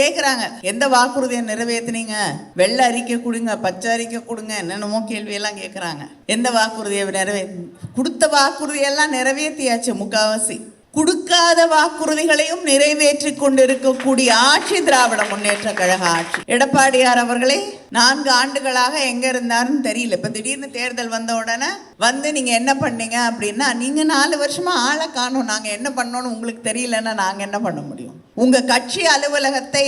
கேட்குறாங்க எந்த வாக்குறுதியை நிறைவேத்துனீங்க? வெள்ளை அறிக்கை கொடுங்க பச்சை அறிக்கை கொடுங்க என்னென்னமோ கேள்வியெல்லாம் கேட்குறாங்க எந்த வாக்குறுதியை நிறைவே கொடுத்த வாக்குறுதியெல்லாம் நிறைவேற்றியாச்சு முக்காவாசி. கொடுக்காத வாக்குறுதிகளையும் நிறைவேற்றி கொண்டிருக்கக்கூடிய ஆட்சி திராவிட முன்னேற்ற கழக ஆட்சி. எடப்பாடியார் அவர்களே நான்கு ஆண்டுகளாக எங்க இருந்தாருன்னு தெரியல. இப்ப திடீர்னு தேர்தல் வந்த உடனே வந்து நீங்க என்ன பண்ணீங்க அப்படின்னா நீங்க நாலு வருஷமா ஆளை காணும். நாங்க என்ன பண்ணோம்னு உங்களுக்கு தெரியலன்னா நாங்க என்ன பண்ண முடியும்? உங்கள் கட்சி அலுவலகத்தை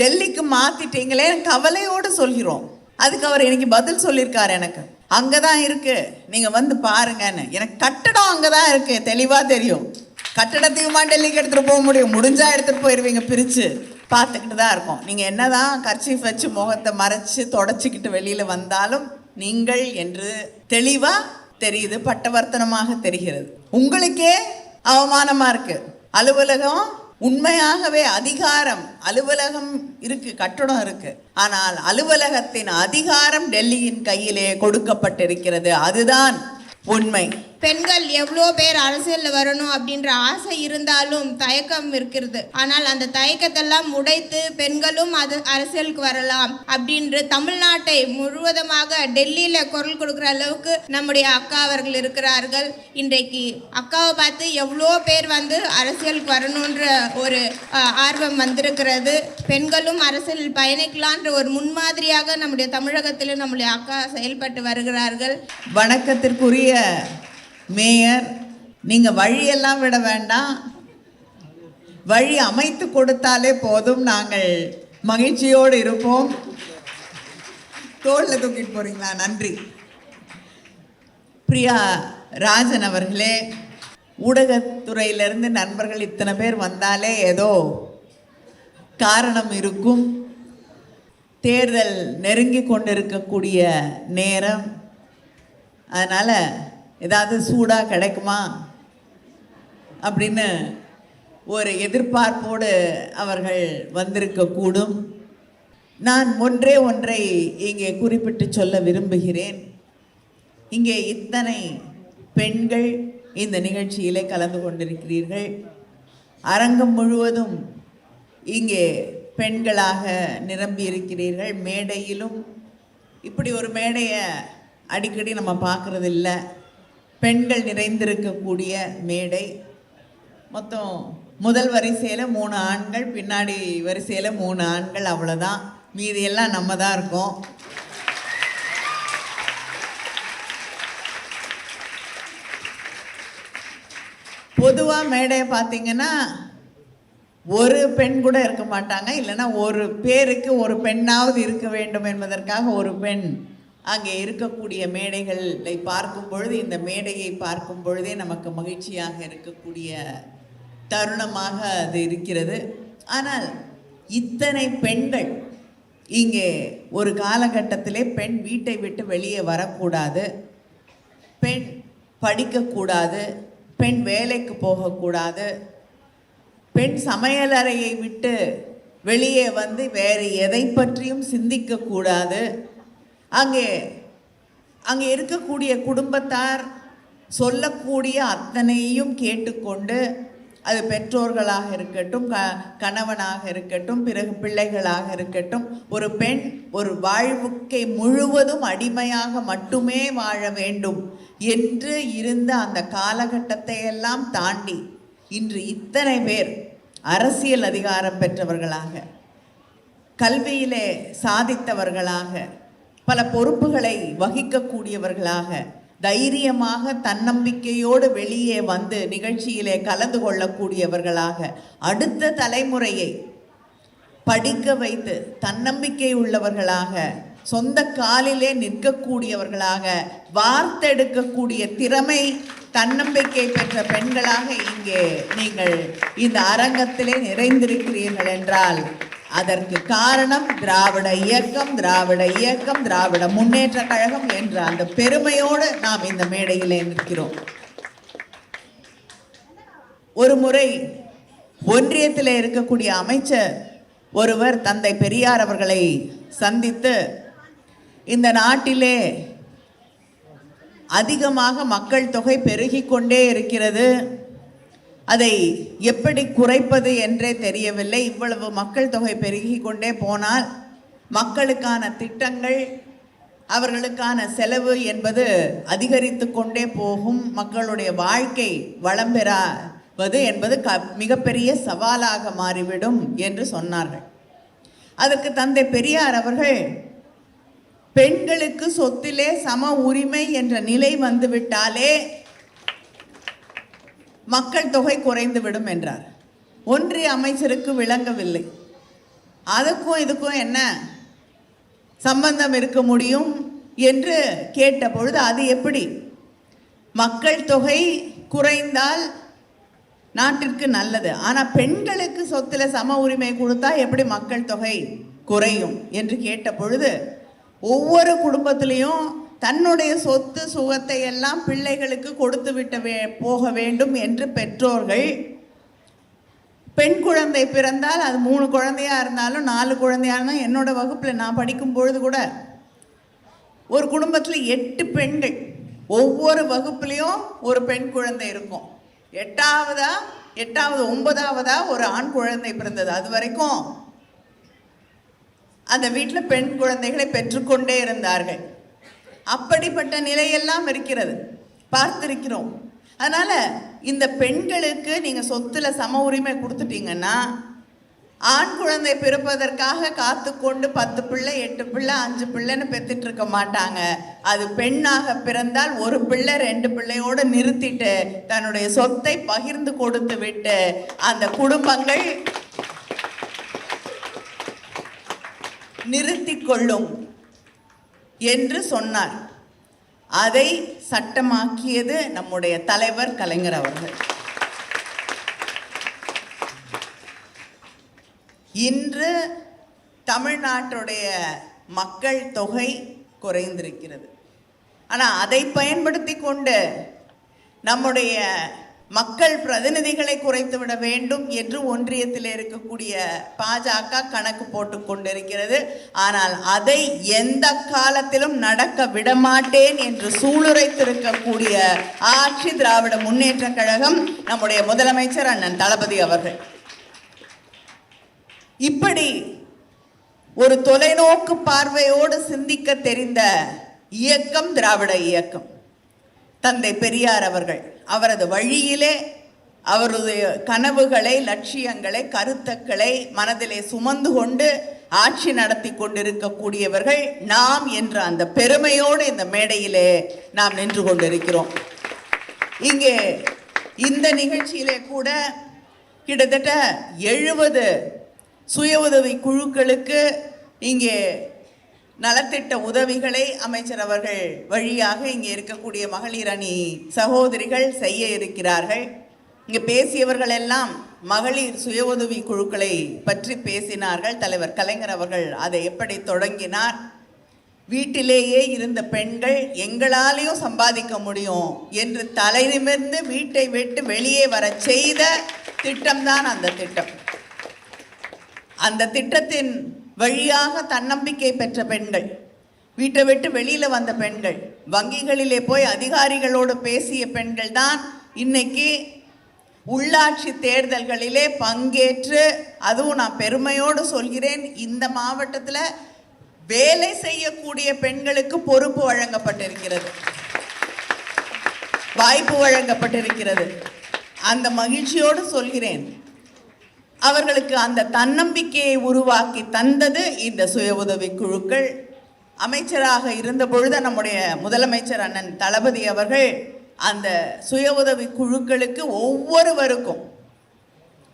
டெல்லிக்கு மாத்திட்டீங்களே கவலையோடு சொல்கிறோம். அதுக்கு அவர் இன்னைக்கு பதில் சொல்லியிருக்காரு எனக்கு. அங்கே தான் இருக்குது நீங்கள் வந்து பாருங்கன்னு. எனக்கு கட்டடம் அங்கே தான் இருக்குது தெளிவாக தெரியும். கட்டடத்தையுமா டெல்லிக்கு எடுத்துகிட்டு போக முடியும்? முடிஞ்சால் எடுத்துகிட்டு போயிடுவீங்க பிரித்து பார்த்துக்கிட்டு தான் இருக்கோம். என்ன தான் கர்ச்சீஃப் வச்சு முகத்தை மறைச்சி தொடச்சிக்கிட்டு வெளியில் வந்தாலும் நீங்கள் என்று தெளிவாக தெரியுது பட்டவர்த்தனமாக தெரிகிறது. உங்களுக்கே அவமானமாக இருக்குது அலுவலகம் உண்மையாகவே அதிகாரம் அலுவலகம் இருக்கு கட்டடம் இருக்கு. ஆனால் அலுவலகத்தின் அதிகாரம் டெல்லியின் கையிலே கொடுக்கப்பட்டிருக்கிறது. அதுதான் உண்மை. பெண்கள் எவ்வளோ பேர் அரசியலில் வரணும் அப்படின்ற ஆசை இருந்தாலும் தயக்கம் இருக்கிறது. ஆனால் அந்த தயக்கத்தெல்லாம் உடைத்து பெண்களும் அது அரசியலுக்கு வரலாம் அப்படின்ற தமிழ்நாட்டை முழுவதுமாக டெல்லியில் குரல் கொடுக்குற அளவுக்கு நம்முடைய அக்கா அவர்கள் இருக்கிறார்கள். இன்றைக்கு அக்காவை பார்த்து எவ்வளோ பேர் வந்து அரசியலுக்கு வரணுன்ற ஒரு ஆர்வம் வந்திருக்கிறது. பெண்களும் அரசியலில் பயணிக்கலான்ற ஒரு முன்மாதிரியாக நம்முடைய தமிழகத்திலும் நம்முடைய அக்கா செயல்பட்டு வருகிறார்கள். வணக்கத்திற்குரிய மேயர் நீங்கள் வழியெல்லாம் விட வேண்டாம். வழி அமைத்து கொடுத்தாலே போதும். நாங்கள் மகிழ்ச்சியோடு இருப்போம். தோளில் தூக்கிட்டு போகிறீங்களா நன்றி. பிரியா ராஜன் அவர்களே ஊடகத்துறையிலிருந்து நண்பர்கள் இத்தனை பேர் வந்தாலே ஏதோ காரணம் இருக்கும். தேர்தல் நெருங்கி கொண்டிருக்கக்கூடிய நேரம். அதனால் ஏதாவது சூடாக கிடைக்குமா? அப்படின்னு ஒரு எதிர்பார்ப்போடு அவர்கள் வந்திருக்கக்கூடும் நான் ஒன்றே ஒன்றை இங்கே குறிப்பிட்டு சொல்ல விரும்புகிறேன். இங்கே இத்தனை பெண்கள் இந்த நிகழ்ச்சியிலே கலந்து கொண்டிருக்கிறீர்கள். அரங்கம் முழுவதும் இங்கே பெண்களாக நிரம்பி இருக்கிறீர்கள் மேடையிலும் இப்படி ஒரு மேடையை அடிக்கடி நம்ம பார்க்கறது பெண்கள் நிறைந்திருக்கக்கூடிய மேடை. மொத்தம் முதல் வரிசையில் மூணு ஆண்கள் பின்னாடி வரிசையில் மூணு ஆண்கள் அவ்வளோதான் மீதி எல்லாம் நம்ம தான் இருக்கோம். பொதுவாக மேடையை பார்த்தீங்கன்னா ஒரு பெண் கூட இருக்க மாட்டாங்க. இல்லைன்னா ஒரு பேருக்கு ஒரு பெண்ணாவது இருக்க வேண்டும் என்பதற்காக ஒரு பெண் அங்கே இருக்கக்கூடிய மேடைகளை பார்க்கும் பொழுது இந்த மேடையை பார்க்கும் பொழுதே நமக்கு மகிழ்ச்சியாக இருக்கக்கூடிய தருணமாக அது இருக்கிறது. ஆனால் இத்தனை பெண்கள் இங்கே ஒரு காலகட்டத்திலே பெண் வீட்டை விட்டு வெளியே வரக்கூடாது பெண் படிக்கக்கூடாது பெண் வேலைக்கு போகக்கூடாது பெண் சமையலறையை விட்டு வெளியே வந்து வேறு எதை பற்றியும் சிந்திக்கக்கூடாது. அங்கே அங்கே இருக்கக்கூடிய குடும்பத்தார் சொல்லக்கூடிய அத்தனையும் கேட்டுக்கொண்டு அது பெற்றோர்களாக இருக்கட்டும் க கணவனாக இருக்கட்டும் பிறகு பிள்ளைகளாக இருக்கட்டும் ஒரு பெண் ஒரு வாழ்வுக்கை முழுவதும் அடிமையாக மட்டுமே வாழ வேண்டும் என்று இருந்த அந்த காலகட்டத்தை எல்லாம் தாண்டி இன்று இத்தனை பேர் அரசியல் அதிகாரம் பெற்றவர்களாக கல்வியிலே சாதித்தவர்களாக பல பொறுப்புகளை வகிக்கக்கூடியவர்களாக தைரியமாக தன்னம்பிக்கையோடு வெளியே வந்து நிகழ்ச்சியிலே கலந்து கொள்ளக்கூடியவர்களாக அடுத்த தலைமுறையை படிக்க வைத்து தன்னம்பிக்கை உள்ளவர்களாக சொந்த காலிலே நிற்கக்கூடியவர்களாக வார்த்தெடுக்கக்கூடிய திறமை தன்னம்பிக்கை பெற்ற பெண்களாக இங்கே நீங்கள் இந்த அரங்கத்திலே நிறைந்திருக்கிறீர்கள் என்றால் அதற்கு காரணம் திராவிட இயக்கம் திராவிட இயக்கம் திராவிட முன்னேற்ற கழகம் என்ற அந்த பெருமையோடு நாம் இந்த மேடையிலே நிற்கிறோம். ஒரு முறை ஒன்றியத்தில் இருக்கக்கூடிய அமைச்சர் ஒருவர் தந்தை பெரியார் அவர்களை சந்தித்து இந்த நாட்டிலே அதிகமாக மக்கள் தொகை பெருகிக்கொண்டே இருக்கிறது. அதை எப்படி குறைப்பது என்றே தெரியவில்லை. இவ்வளவு மக்கள் தொகை பெருகி கொண்டே போனால் மக்களுக்கான திட்டங்கள் அவர்களுக்கான செலவு என்பது அதிகரித்து கொண்டே போகும். மக்களுடைய வாழ்க்கை வளம் பெறாவது என்பது க மிகப்பெரிய சவாலாக மாறிவிடும் என்று சொன்னார்கள். அதற்கு தந்தை பெரியார் அவர்கள் பெண்களுக்கு சொத்திலே சம உரிமை என்ற நிலை வந்துவிட்டாலே மக்கள் தொகை குறைந்து விடும் என்றார். ஒன்றிய அமைச்சருக்கு விளங்கவில்லை. அதுக்கும் இதுக்கும் என்ன சம்பந்தம் இருக்க முடியும் என்று கேட்ட பொழுது அது எப்படி? மக்கள் தொகை குறைந்தால் நாட்டிற்கு நல்லது. ஆனால் பெண்களுக்கு சொத்தில் சம உரிமை கொடுத்தா எப்படி மக்கள் தொகை குறையும் என்று கேட்ட பொழுது ஒவ்வொரு குடும்பத்திலையும் தன்னுடைய சொத்து சுகத்தை எல்லாம் பிள்ளைகளுக்கு கொடுத்து விட்டு வே போக வேண்டும் என்று பெற்றோர்கள். பெண் குழந்தை பிறந்தால் அது மூணு குழந்தையா இருந்தாலும் நாலு குழந்தையா என்னோடய என்னோட வகுப்பில் நான் படிக்கும் பொழுது கூட ஒரு குடும்பத்தில் எட்டு பெண்கள். ஒவ்வொரு வகுப்புலேயும் ஒரு பெண் குழந்தை இருக்கும். எட்டாவதா எட்டாவது ஒன்பதாவதா ஒரு ஆண் குழந்தை பிறந்தது. அது வரைக்கும் அந்த வீட்டில் பெண் குழந்தைகளை பெற்றுக்கொண்டே இருந்தார்கள். அப்படிப்பட்ட நிலையெல்லாம் இருக்கிறது. பார்த்திருக்கிறோம். அதனால் இந்த பெண்களுக்கு நீங்கள் சொத்தில் சம உரிமை கொடுத்துட்டீங்கன்னா ஆண் குழந்தை பிறப்பதற்காக காத்து கொண்டு பத்து பிள்ளை எட்டு பிள்ளை அஞ்சு பிள்ளைன்னு பெற்றுட்டு இருக்க மாட்டாங்க. அது பெண்ணாக பிறந்தால் ஒரு பிள்ளை ரெண்டு பிள்ளையோடு நிறுத்திட்டு தன்னுடைய சொத்தை பகிர்ந்து கொடுத்து விட்டு அந்த குடும்பங்கள் நிறுத்தி கொள்ளும். என்று சொன்னார். அதை சட்டமாக்கியது நம்முடைய தலைவர் கலைஞர் அவர்கள். இன்று தமிழ்நாட்டுடைய மக்கள் தொகை குறைந்திருக்கிறது. ஆனால் அதை பயன்படுத்தி கொண்டு நம்முடைய மக்கள் பிரதிநிதிகளை குறைத்து விட வேண்டும் என்று ஒன்றியத்தில் இருக்கக்கூடிய பாஜக கணக்கு போட்டு கொண்டிருக்கிறது. ஆனால் அதை எந்த காலத்திலும் நடக்க விடமாட்டேன் என்று சூளுரைத்திருக்கக்கூடிய ஆட்சி திராவிட முன்னேற்ற கழகம் நம்முடைய முதலமைச்சர் அண்ணன் தளபதி அவர்கள். இப்படி ஒரு தொலைநோக்கு பார்வையோடு சிந்திக்க தெரிந்த இயக்கம் திராவிட இயக்கம். தந்தை பெரியார் அவர்கள் அவரது வழியிலே அவருடைய கனவுகளை லட்சியங்களை கருத்துக்களை மனதிலே சுமந்து கொண்டு ஆட்சி நடத்தி கொண்டிருக்கக்கூடியவர்கள் நாம் என்ற அந்த பெருமையோடு இந்த மேடையிலே நாம் நின்று கொண்டிருக்கிறோம். இங்கே இந்த நிகழ்ச்சியிலே கூட கிட்டத்தட்ட எழுபது சுய உதவி குழுக்களுக்கு இங்கே நலத்திட்ட உதவிகளை அமைச்சர் அவர்கள் வழியாக இங்கே இருக்கக்கூடிய மகளிர் அணி சகோதரிகள் செய்ய இருக்கிறார்கள். இங்கே பேசியவர்கள் எல்லாம் மகளிர் சுய உதவி குழுக்களை பற்றி பேசினார்கள். தலைவர் கலைஞர் அவர்கள் அதை எப்படி தொடங்கினார்? வீட்டிலேயே இருந்த பெண்கள் எங்களாலேயும் சம்பாதிக்க முடியும் என்று தலை நிமிர்ந்து வீட்டை விட்டு வெளியே வர செய்த திட்டம்தான் அந்த திட்டம். அந்த திட்டத்தின் வழியாக தன்னம்பிக்கை பெற்ற பெண்கள் வீட்டை விட்டு வெளியில் வந்த பெண்கள் வங்கிகளிலே போய் அதிகாரிகளோடு பேசிய பெண்கள் தான் இன்னைக்கு உள்ளாட்சி தேர்தல்களிலே பங்கேற்று அதுவும் நான் பெருமையோடு சொல்கிறேன் இந்த மாவட்டத்தில் வேலை செய்யக்கூடிய பெண்களுக்கு பொறுப்பு வழங்கப்பட்டிருக்கிறது. வாய்ப்பு வழங்கப்பட்டிருக்கிறது. அந்த மகிழ்ச்சியோடு சொல்கிறேன் அவர்களுக்கு அந்த தன்னம்பிக்கையை உருவாக்கி தந்தது இந்த சுய உதவி குழுக்கள். அமைச்சராக இருந்த பொழுது நம்முடைய முதலமைச்சர் அண்ணன் தளபதி அவர்கள் அந்த சுய உதவி குழுக்களுக்கு ஒவ்வொருவருக்கும்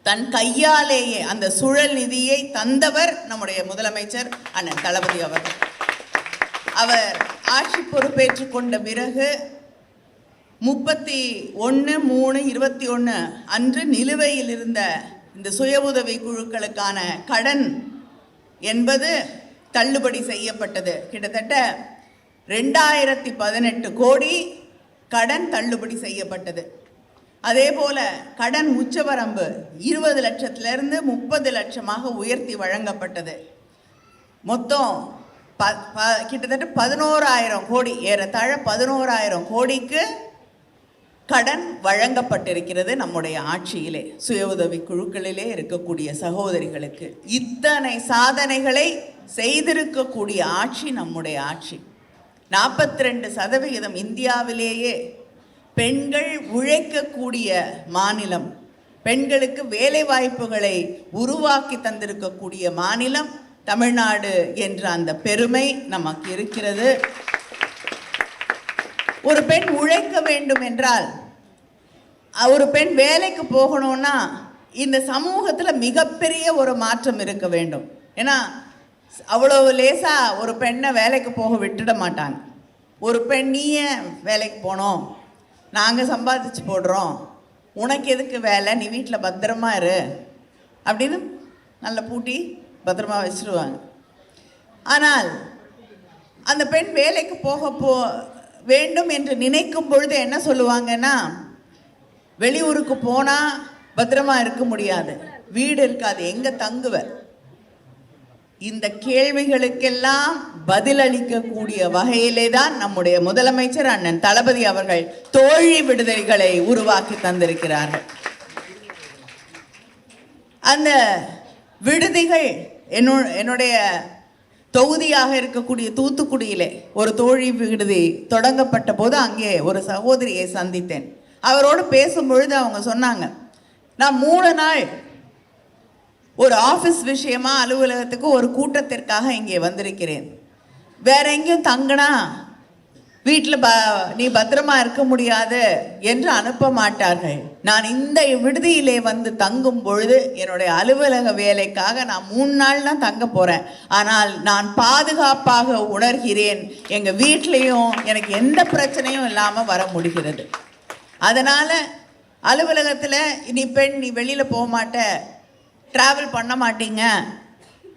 தன் கையாலேயே அந்த சுழல் நிதியை தந்தவர் நம்முடைய முதலமைச்சர் அண்ணன் தளபதி அவர்கள். அவர் ஆட்சி பொறுப்பேற்றுக் கொண்ட பிறகு முப்பத்தி ஒன்று மூணு இருபத்தி ஒன்று அன்று நிலுவையில் இருந்த இந்த சுய உதவி குழுக்களுக்கான கடன் என்பது தள்ளுபடி செய்யப்பட்டது. கிட்டத்தட்ட ரெண்டாயிரத்தி பதினெட்டு கோடி கடன் தள்ளுபடி செய்யப்பட்டது. அதே போல கடன் உச்சவரம்பு இருபது லட்சத்திலிருந்து முப்பது லட்சமாக உயர்த்தி வழங்கப்பட்டது. மொத்தம் ப ப- கிட்டத்தட்ட பதினோராயிரம் கோடி ஏறத்தாழ பதினோராயிரம் கோடிக்கு கடன் வழங்கப்பட்டிருக்கிறது நம்முடைய ஆட்சியிலே சுய உதவி குழுக்களிலே இருக்கக்கூடிய சகோதரிகளுக்கு. இத்தனை சாதனைகளை செய்திருக்கக்கூடிய ஆட்சி நம்முடைய ஆட்சி. நாற்பத்தி ரெண்டு சதவிகிதம் இந்தியாவிலேயே பெண்கள் உழைக்கக்கூடிய மாநிலம் பெண்களுக்கு வேலை வாய்ப்புகளை உருவாக்கி தந்திருக்கக்கூடிய மாநிலம் தமிழ்நாடு என்ற அந்த பெருமை நமக்கு இருக்கிறது. ஒரு பெண் உழைக்க வேண்டும் என்றால் ஒரு பெண் வேலைக்கு போகணும்னா இந்த சமூகத்தில் மிகப்பெரிய ஒரு மாற்றம் இருக்க வேண்டும். ஏன்னா அவ்வளோ லேசாக ஒரு பெண்ணை வேலைக்கு போக விட்டுட மாட்டாங்க. ஒரு பெண் நீ ஏன் வேலைக்கு போனோம் நாங்கள் சம்பாதிச்சு போடுறோம். உனக்கு எதுக்கு வேலை? நீ வீட்டில் பத்திரமா இரு. அப்படின்னு நல்ல பூட்டி பத்திரமா வச்சுருவாங்க. ஆனால் அந்த பெண் வேலைக்கு போக போ வேண்டும் என்று நினைக்கும் பொழுது என்ன சொல்லுவாங்கன்னா வெளியூருக்கு போனால் பத்திரமா இருக்க முடியாது. வீடு இருக்காது. எங்கே தங்குவ இந்த கேள்விகளுக்கெல்லாம் பதிலளிக்கக்கூடிய வகையிலே தான் நம்முடைய முதலமைச்சர் அண்ணன் தளபதி அவர்கள் தோழி விடுதலைகளை உருவாக்கி தந்திருக்கிறார்கள். அந்த விடுதிகள் என்னுடைய தொகுதியாக இருக்கக்கூடிய தூத்துக்குடியிலே ஒரு தோழி விடுதி தொடங்கப்பட்ட போது அங்கே ஒரு சகோதரியை சந்தித்தேன். அவரோடு பேசும்பொழுது அவங்க சொன்னாங்க நான் மூணு நாள் ஒரு ஆஃபீஸ் விஷயமா அலுவலகத்துக்கு ஒரு கூட்டத்திற்காக இங்கே வந்திருக்கிறேன். வேற எங்கேயும் தங்கினா வீட்டில் ப நீ பத்திரமா இருக்க முடியாது என்று அனுப்ப மாட்டார்கள். நான் இந்த விடுதியிலே வந்து தங்கும் பொழுது என்னுடைய அலுவலக வேலைக்காக நான் மூணு நாள் தான் தங்க போகிறேன் ஆனால் நான் பாதுகாப்பாக உணர்கிறேன். எங்கள் வீட்லேயும் எனக்கு எந்த பிரச்சனையும் இல்லாமல் வர முடிகிறது. அதனால் அலுவலகத்தில் நீ பெண் நீ வெளியில் போக மாட்ட. ட்ராவல் பண்ண மாட்டீங்க.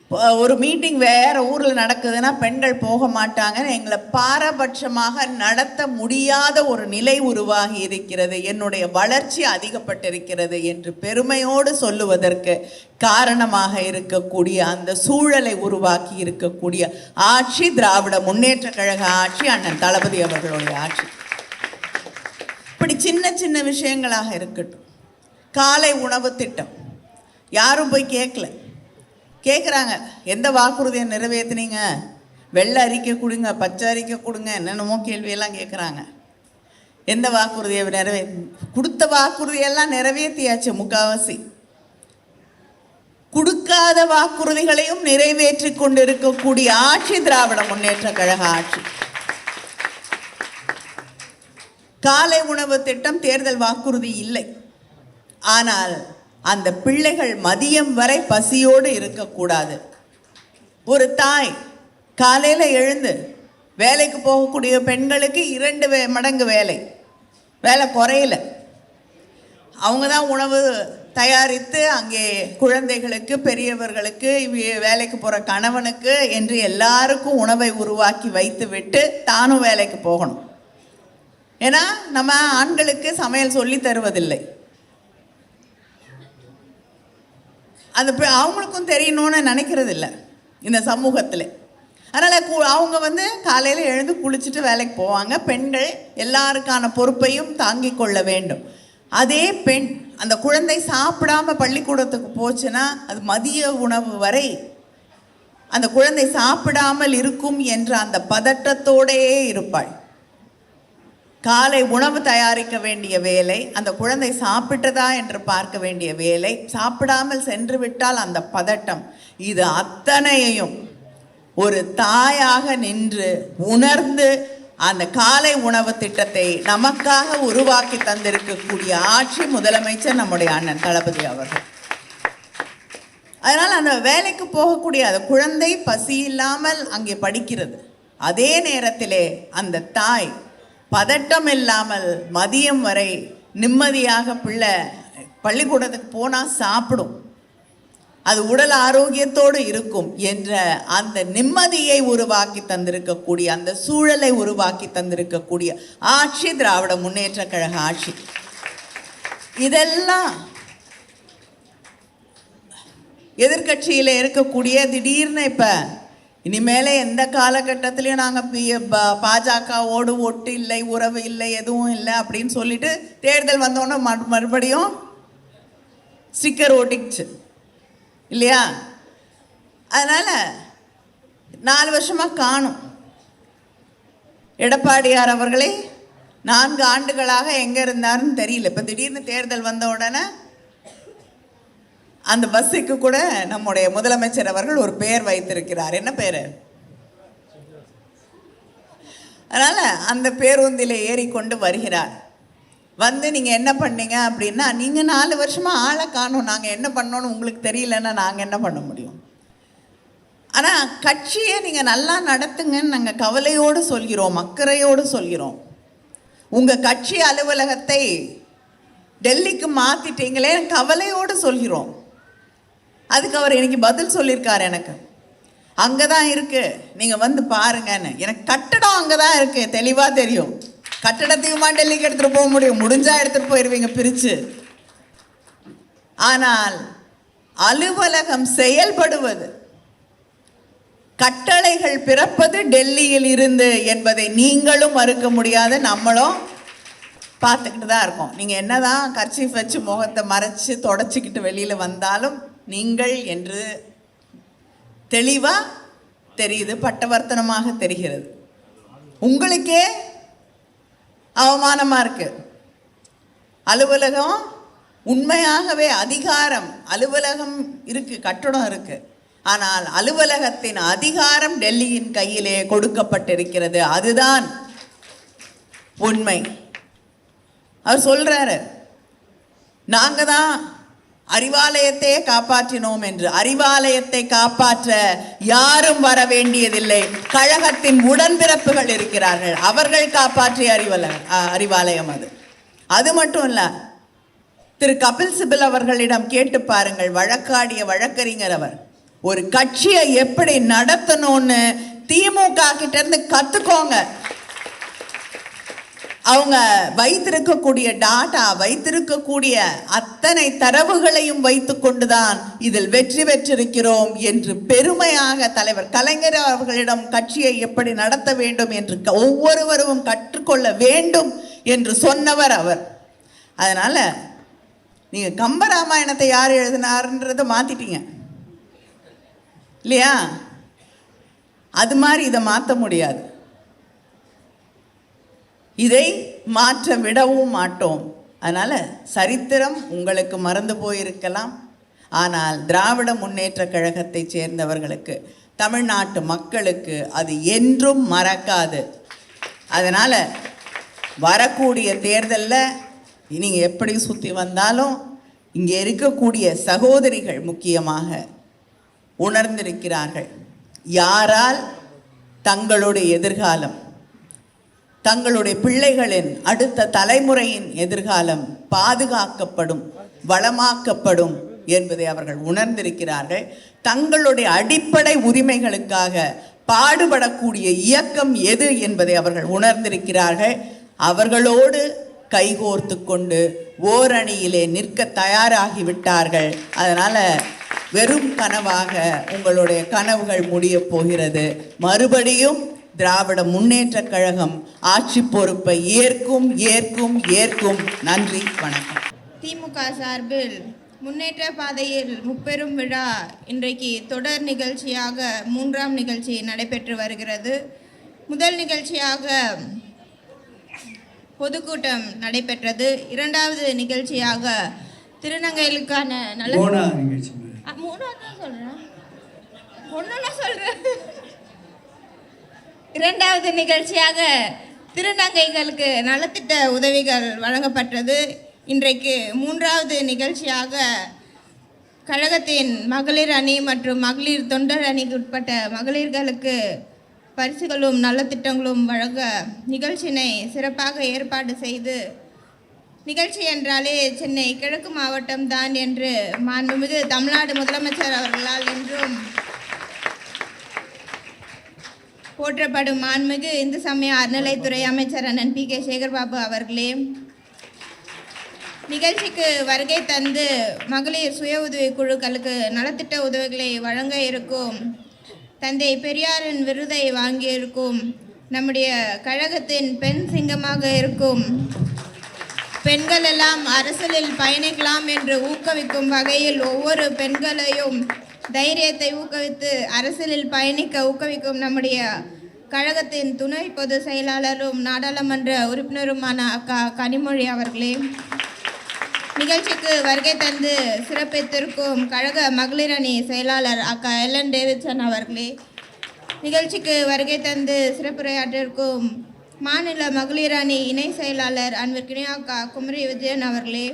ஒரு மீட்டிங் வேற ஊரில் நடக்குதுன்னா பெண்கள் போக மாட்டாங்கன்னு எங்களை பாரபட்சமாக நடத்த முடியாத ஒரு நிலை உருவாகி இருக்கிறது. என்னுடைய வளர்ச்சி அதிகப்பட்டிருக்கிறது என்று பெருமையோடு சொல்லுவதற்கு காரணமாக இருக்கக்கூடிய அந்த சூழலை உருவாக்கி இருக்கக்கூடிய ஆட்சி திராவிட முன்னேற்ற கழக ஆட்சி அண்ணன் தளபதி அவர்களுடைய ஆட்சி. இப்படி சின்ன சின்ன விஷயங்களாக இருக்கட்டும். காலை உணவு திட்டம். யாரும் போய் கேட்கல. கேட்குறாங்க எந்த வாக்குறுதியை நிறைவேற்றினீங்க வெள்ளை அறிக்கை கொடுங்க பச்சை அறிக்கை கொடுங்க என்னென்னமோ கேள்வியெல்லாம் கேட்குறாங்க எந்த வாக்குறுதியை நிறைவே கொடுத்த வாக்குறுதியெல்லாம் நிறைவேற்றியாச்சு முக்காவாசி. கொடுக்காத வாக்குறுதிகளையும் நிறைவேற்றி கொண்டிருக்கக்கூடிய ஆட்சி திராவிட முன்னேற்ற கழக ஆட்சி. காலை உணவு திட்டம் தேர்தல் வாக்குறுதி இல்லை. ஆனால் அந்த பிள்ளைகள் மதியம் வரை பசியோடு இருக்கக்கூடாது. ஒரு தாய் காலையில் எழுந்து வேலைக்கு போகக்கூடிய பெண்களுக்கு இரண்டு வே மடங்கு வேலை. வேலை குறையல. அவங்க தான் உணவு தயாரித்து அங்கே குழந்தைகளுக்கு பெரியவர்களுக்கு இவ- வேலைக்கு போகிற கணவனுக்கு என்று எல்லாருக்கும் உணவை உருவாக்கி வைத்து விட்டு தானும் வேலைக்கு போகணும். ஏன்னா நம்ம ஆண்களுக்கு சமையல் சொல்லி தருவதில்லை. அந்த பெ- அவங்களுக்கும் தெரியணும்னு நினைக்கிறது இல்லை இந்த சமூகத்தில். அதனால் கு அவங்க வந்து காலையில் எழுந்து குளிச்சுட்டு வேலைக்கு போவாங்க. பெண்கள் எல்லாருக்கான பொறுப்பையும் தாங்கிக் கொள்ள வேண்டும். அதே பெண் அந்த குழந்தை சாப்பிடாம பள்ளிக்கூடத்துக்கு போச்சுன்னா அது மதிய உணவு வரை அந்த குழந்தை சாப்பிடாமல் இருக்கும் என்ற அந்த பதட்டத்தோடையே இருப்பாள். காலை உணவு தயாரிக்க வேண்டிய வேலை அந்த குழந்தை சாப்பிட்டதா என்று பார்க்க வேண்டிய வேலை சாப்பிடாமல் சென்று விட்டால் அந்த பதட்டம் இது அத்தனையையும் ஒரு தாயாக நின்று உணர்ந்து அந்த காலை உணவு திட்டத்தை நமக்காக உருவாக்கி தந்திருக்கக்கூடிய ஆட்சி முதலமைச்சர் நம்முடைய அண்ணன் தளபதி அவர்கள். அதனால் அந்த வேலைக்கு போகக்கூடிய அந்த குழந்தை பசி இல்லாமல் அங்கே படிக்கிறது. அதே நேரத்திலே அந்த தாய் பதட்டம் இல்லாமல் மதியம் வரை நிம்மதியாக பிள்ளை பள்ளிக்கூடத்துக்கு போனால் சாப்பிடும். அது உடல் ஆரோக்கியத்தோடு இருக்கும் என்ற அந்த நிம்மதியை உருவாக்கி தந்திருக்கக்கூடிய அந்த சூழலை உருவாக்கி தந்திருக்கக்கூடிய ஆட்சி திராவிட முன்னேற்ற கழக ஆட்சி. இதெல்லாம் எதிர்க்கட்சியில் இருக்கக்கூடிய திடீர்னு இப்போ இனிமேலே எந்த காலகட்டத்திலையும் நாங்கள் பாஜக ஓடு ஒட்டு இல்லை உறவு இல்லை எதுவும் இல்லை அப்படின்னு சொல்லிட்டு தேர்தல் வந்தோடனே மறு- மறுபடியும் ஸ்டிக்கர் ஓட்டிக்குச்சு. இல்லையா? அதனால் நாலு வருஷமாக காணும். எடப்பாடியார் அவர்களே நான்கு ஆண்டுகளாக எங்கே இருந்தாருன்னு தெரியல. இப்போ திடீர்னு தேர்தல் வந்த உடனே அந்த பஸ்ஸுக்கு கூட நம்முடைய முதலமைச்சர் அவர்கள் ஒரு பெயர் வைத்திருக்கிறார். என்ன பேர் அதனால் அந்த பேருந்தில் ஏறிக்கொண்டு வருகிறார். வந்து நீங்கள் என்ன பண்ணீங்க அப்படின்னா நீங்கள் நாலு வருஷமாக ஆளை காணும். நாங்கள் என்ன பண்ணோன்னு உங்களுக்கு தெரியலன்னா நாங்கள் என்ன பண்ண முடியும்? ஆனால் கட்சியை நீங்கள் நல்லா நடத்துங்கன்னு நாங்கள் கவலையோடு சொல்கிறோம் அக்கறையோடு சொல்கிறோம். உங்கள் கட்சி அலுவலகத்தை டெல்லிக்கு மாற்றிட்டீங்களே கவலையோடு சொல்கிறோம். அதுக்கு அவர் இன்னைக்கு பதில் சொல்லியிருக்கார் எனக்கு. அங்கே தான் இருக்குது நீங்கள் வந்து பாருங்கன்னு. எனக்கு கட்டடம் அங்கே தான் இருக்குது தெளிவாக தெரியும். கட்டடத்தையுமா டெல்லிக்கு எடுத்துகிட்டு போக முடியும். முடிஞ்சால் எடுத்துகிட்டு போயிடுவீங்க பிரித்து ஆனால் அலுவலகம் செயல்படுவது கட்டளைகள் பிறப்பது டெல்லியில் இருந்து என்பதை நீங்களும் மறுக்க முடியாத. நம்மளும் பார்த்துக்கிட்டு தான் இருக்கோம். நீங்கள் என்ன தான் கர்ச்சீஃப் வச்சு முகத்தை மறைச்சி தொடச்சிக்கிட்டு வெளியில் வந்தாலும் நீங்கள் என்று தெளிவாக தெரியுது பட்டவர்த்தனமாக தெரிகிறது. உங்களுக்கே அவமானமாக இருக்குது அலுவலகம் உண்மையாகவே அதிகாரம் அலுவலகம் இருக்குது கட்டடம் இருக்குது ஆனால் அலுவலகத்தின் அதிகாரம் டெல்லியின் கையிலே கொடுக்கப்பட்டிருக்கிறது. அதுதான் உண்மை. அவர் சொல்கிறாரு நாங்கள் தான் அறிவாலயத்தையே காப்பாற்றினோம் என்று. அறிவாலயத்தை காப்பாற்ற யாரும் வர வேண்டியதில்லை கழகத்தின் உடன்பிறப்புகள் இருக்கிறார்கள். அவர்கள் காப்பாற்றிய அறிவல அறிவாலயம் அது. அது மட்டும் இல்ல திரு கபில் சிபில் அவர்களிடம் கேட்டு பாருங்கள் வழக்காடிய வழக்கறிஞர் அவர். ஒரு கட்சியை எப்படி நடத்தணும்னு திமுக கிட்ட இருந்து கத்துக்கோங்க. அவங்க வைத்திருக்கக்கூடிய டாட்டா வைத்திருக்கக்கூடிய அத்தனை தரவுகளையும் வைத்துக்கொண்டுதான் இதில் வெற்றி பெற்றிருக்கிறோம் என்று பெருமையாக தலைவர் கலைஞர் அவர்களிடம் கட்சியை எப்படி நடத்த வேண்டும் என்று ஒவ்வொருவரும் கற்றுக்கொள்ள வேண்டும் என்று சொன்னவர் அவர். அதனால நீங்க கம்பராமாயணத்தை யார் எழுதினாருன்றதை மாத்திட்டீங்க. இல்லையா? அது மாதிரி இதை மாற்ற முடியாது. இதை மாற்ற விடவும் மாட்டோம். அதனால் சரித்திரம் உங்களுக்கு மறந்து போயிருக்கலாம். ஆனால் திராவிட முன்னேற்ற கழகத்தைச் சேர்ந்தவர்களுக்கு தமிழ்நாட்டு மக்களுக்கு அது என்றும் மறக்காது. அதனால் வரக்கூடிய தேர்தலில் நீங்கள் எப்படி சுற்றி வந்தாலும் இங்கே இருக்கக்கூடிய சகோதரிகள் முக்கியமாக உணர்ந்திருக்கிறார்கள். யாரால் தங்களுடைய எதிர்காலம் தங்களுடைய பிள்ளைகளின் அடுத்த தலைமுறையின் எதிர்காலம் பாதுகாக்கப்படும் வளமாக்கப்படும் என்பதை அவர்கள் உணர்ந்திருக்கிறார்கள். தங்களுடைய அடிப்படை உரிமைகளுக்காக பாடுபடக்கூடிய இயக்கம் எது என்பதை அவர்கள் உணர்ந்திருக்கிறார்கள். அவர்களோடு கைகோர்த்து கொண்டு ஓரணியிலே நிற்க தயாராகி விட்டார்கள். வெறும் கனவாக உங்களுடைய கனவுகள் முடியப் போகிறது. மறுபடியும் திராவிட முன்னேற்றக் கழகம் ஆட்சி பொறுப்பை ஏற்கும் ஏற்கும் ஏற்கும். நன்றி வணக்கம். திமுக சார்பில் முன்னேற்ற பாதையில் முப்பெரும் விழா இன்றைக்கு தொடர் நிகழ்ச்சியாக மூன்றாம் நிகழ்ச்சி நடைபெற்று வருகிறது. முதல் நிகழ்ச்சியாக பொதுக்கூட்டம் நடைபெற்றது. இரண்டாவது நிகழ்ச்சியாக திருநங்கைகளுக்கான நல்ல மூணாவது நிகழ்ச்சி. மூணாவது சொல்றேன். இரண்டாவது நிகழ்ச்சியாக திருநங்கைகளுக்கு நலத்திட்ட உதவிகள் வழங்கப்பட்டது. இன்றைக்கு மூன்றாவது நிகழ்ச்சியாக கழகத்தின் மகளிர் அணி மற்றும் மகளிர் தொண்டர் அணிக்கு உட்பட்ட மகளிர்களுக்கு பரிசுகளும் நலத்திட்டங்களும் வழங்க நிகழ்ச்சியினை சிறப்பாக ஏற்பாடு செய்து நிகழ்ச்சி என்றாலே சென்னை கிழக்கு மாவட்டம் தான் என்று மாண்புமிகு தமிழ்நாடு முதலமைச்சர் அவர்களால் என்றும் போற்றப்படும் மாண்புமிகு இந்து சமய அறநிலைத்துறை அமைச்சர் அண்ணன் பி கே சேகர்பாபு அவர்களே. நிகழ்ச்சிக்கு வருகை தந்து மகளிர் சுய உதவி குழுக்களுக்கு நலத்திட்ட உதவிகளை வழங்க இருக்கும் தந்தை பெரியாரின் விருதை வாங்கியிருக்கும் நம்முடைய கழகத்தின் பெண் சிங்கமாக இருக்கும் பெண்கள் எல்லாம் அரசியலில் பயணிக்கலாம் என்று ஊக்குவிக்கும் வகையில் ஒவ்வொரு பெண்களையும் தைரியத்தை ஊக்குவித்து அரசியலில் பயணிக்க ஊக்குவிக்கும் நம்முடைய கழகத்தின் துணை பொதுச் செயலாளரும் நாடாளுமன்ற உறுப்பினருமான அக்கா கனிமொழி அவர்களே. நிகழ்ச்சிக்கு வருகை தந்து சிறப்பித்திருக்கும் கழக மகளிர் அணி செயலாளர் அக்கா எல்என் டேவிட்சன் அவர்களே. நிகழ்ச்சிக்கு வருகை தந்து சிறப்புரையாற்றிருக்கும் மாநில மகளிர் அணி இணை செயலாளர் அன்பிற்கினிய அக்கா குமரி விஜயன் அவர்களே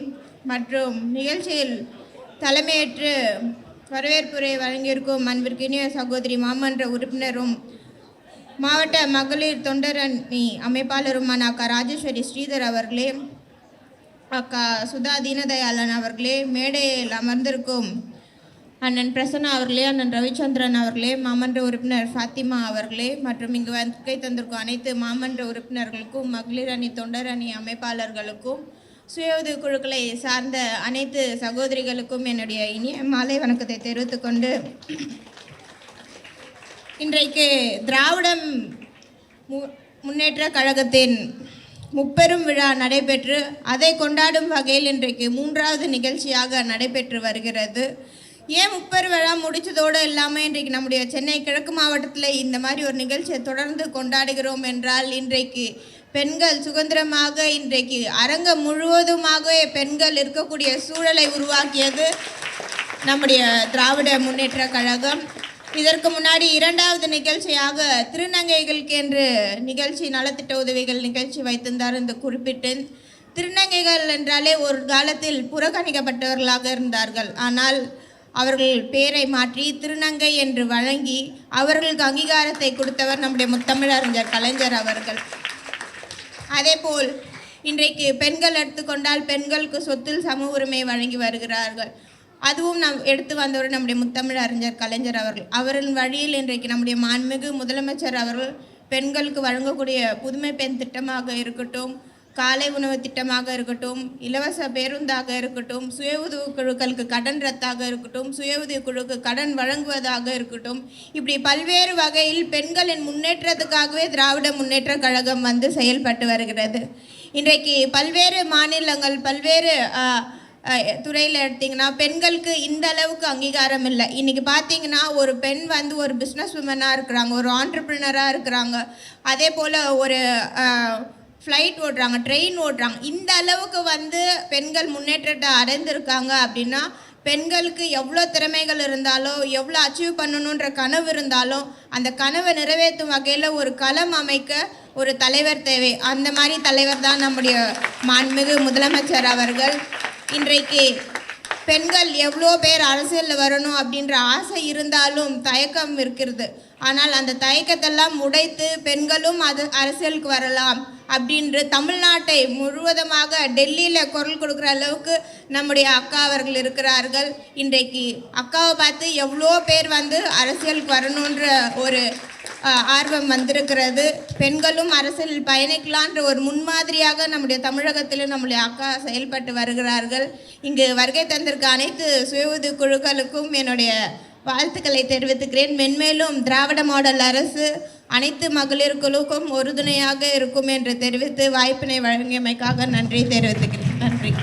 மற்றும் நிகழ்ச்சியில் தலைமையேற்று வரவேற்புரை வழங்கியிருக்கும் அன்பிற்கினிய சகோதரி மாமன்ற உறுப்பினரும் மாவட்ட மகளிர் தொண்டர் அணி அமைப்பாளருமான அக்கா ராஜேஸ்வரி ஸ்ரீதர் அவர்களே அக்கா சுதா தீனதயாளன் அவர்களே மேடையில் அமர்ந்திருக்கும் அண்ணன் பிரசன்னா அவர்களே அண்ணன் ரவிச்சந்திரன் அவர்களே மாமன்ற உறுப்பினர் ஃபாத்திமா அவர்களே மற்றும் இங்கு வருகை தந்திருக்கும் அனைத்து மாமன்ற உறுப்பினர்களுக்கும் மகளிர் அணி தொண்டர் அணி அமைப்பாளர்களுக்கும் சுய உதவி குழுக்களை சார்ந்த அனைத்து சகோதரிகளுக்கும் என்னுடைய இனிய மாலை வணக்கத்தை தெரிவித்துக் கொண்டு இன்றைக்கு திராவிடம் மு- முன்னேற்ற கழகத்தின் முப்பெரும் விழா நடைபெற்று அதை கொண்டாடும் வகையில் இன்றைக்கு மூன்றாவது நிகழ்ச்சியாக நடைபெற்று வருகிறது. ஏன் முப்பெரும் விழா இல்லாமல் இன்றைக்கு நம்முடைய சென்னை கிழக்கு மாவட்டத்தில் இந்த மாதிரி ஒரு நிகழ்ச்சியை தொடர்ந்து கொண்டாடுகிறோம் என்றால் இன்றைக்கு பெண்கள் சுதந்திரமாக இன்றைக்கு அரங்கம் முழுவதுமாகவே பெண்கள் இருக்கக்கூடிய சூழலை உருவாக்கியது நம்முடைய திராவிட முன்னேற்ற கழகம். இதற்கு முன்னாடி இரண்டாவது நிகழ்ச்சியாக திருநங்கைகளுக்கு என்று நிகழ்ச்சி நலத்திட்ட உதவிகள் நிகழ்ச்சி வைத்திருந்தார் என்று குறிப்பிட்டேன். திருநங்கைகள் என்றாலே ஒரு காலத்தில் புறக்கணிக்கப்பட்டவர்களாக இருந்தார்கள். ஆனால் அவர்கள் பெயரை மாற்றி திருநங்கை என்று வழங்கி அவர்களுக்கு அங்கீகாரத்தை கொடுத்தவர் நம்முடைய முத்தமிழறிஞர் கலைஞர் அவர்கள். அதேபோல் இன்றைக்கு பெண்கள் எடுத்துக்கொண்டால் பெண்களுக்கு சொத்தில் சம உரிமை வழங்கி வருகிறார்கள். அதுவும் நம் எடுத்து வந்தவர் நம்முடைய முத்தமிழ் அறிஞர் கலைஞர் அவர்கள். அவரின் வழியில் இன்றைக்கு நம்முடைய மாண்புமிகு முதலமைச்சர் அவர்கள் பெண்களுக்கு வழங்கக்கூடிய புதுமை பெண் திட்டமாக இருக்கட்டும் காலை உணவு திட்டமாக இருக்கட்டும் இலவச பேருந்தாக இருக்கட்டும் சுய உதவி குழுக்களுக்கு கடன் ரத்தாக இருக்கட்டும் சுய உதவி குழுக்கு கடன் வழங்குவதாக இருக்கட்டும் இப்படி பல்வேறு வகையில் பெண்களின் முன்னேற்றத்துக்காகவே திராவிட முன்னேற்ற கழகம் வந்து செயல்பட்டு வருகிறது. இன்றைக்கு பல்வேறு மாநிலங்கள் பல்வேறு துறையில் எடுத்திங்கன்னா பெண்களுக்கு இந்த அளவுக்கு அங்கீகாரம் இல்லை. இன்றைக்கி பார்த்தீங்கன்னா ஒரு பெண் வந்து ஒரு பிஸ்னஸ் உமனாக இருக்கிறாங்க ஒரு ஆண்டர்பிரினராக இருக்கிறாங்க. அதே போல் ஒரு ஃப்ளைட் ஓடுறாங்க ட்ரெயின் ஓடுறாங்க இந்த அளவுக்கு வந்து பெண்கள் முன்னேற்றத்தை அடைந்திருக்காங்க அப்படின்னா பெண்களுக்கு எவ்வளோ திறமைகள் இருந்தாலும் எவ்வளோ அச்சீவ் பண்ணணுன்ற கனவு இருந்தாலும் அந்த கனவை நிறைவேற்றும் வகையில் ஒரு களம் அமைக்க ஒரு தலைவர் தேவை. அந்த மாதிரி தலைவர் தான் நம்முடைய மாண்புமிகு முதலமைச்சர் அவர்கள். இன்றைக்கு பெண்கள் எவ்வளோ பேர் அரசியலில் வரணும் அப்படின்ற ஆசை இருந்தாலும் தயக்கம் இருக்கிறது. ஆனால் அந்த தயக்கத்தெல்லாம் உடைத்து பெண்களும் அது அரசியலுக்கு வரலாம் அப்படின்று தமிழ்நாட்டை முழுவதுமாக டெல்லியில் குரல் கொடுக்குற அளவுக்கு நம்முடைய அக்கா அவர்கள் இருக்கிறார்கள். இன்றைக்கு அக்காவை பார்த்து எவ்வளோ பேர் வந்து அரசியலுக்கு வரணுன்ற ஒரு ஆர்வம் வந்திருக்கிறது. பெண்களும் அரசியலில் பயணிக்கலான்ற ஒரு முன்மாதிரியாக நம்முடைய தமிழகத்திலும் நம்முடைய அக்கா செயல்பட்டு வருகிறார்கள். இங்கு வருகை தந்திருக்க அனைத்து சுய உதவி குழுக்களுக்கும் என்னுடைய வாழ்த்துக்களை தெரிவித்துக்கிறேன். மென்மேலும் திராவிட மாடல் அரசு அனைத்து மகளிர் குழுக்கும் உறுதுணையாக இருக்கும் என்று தெரிவித்து வாய்ப்பினை வழங்கியமைக்காக நன்றி தெரிவித்துக்கிறேன். நன்றி.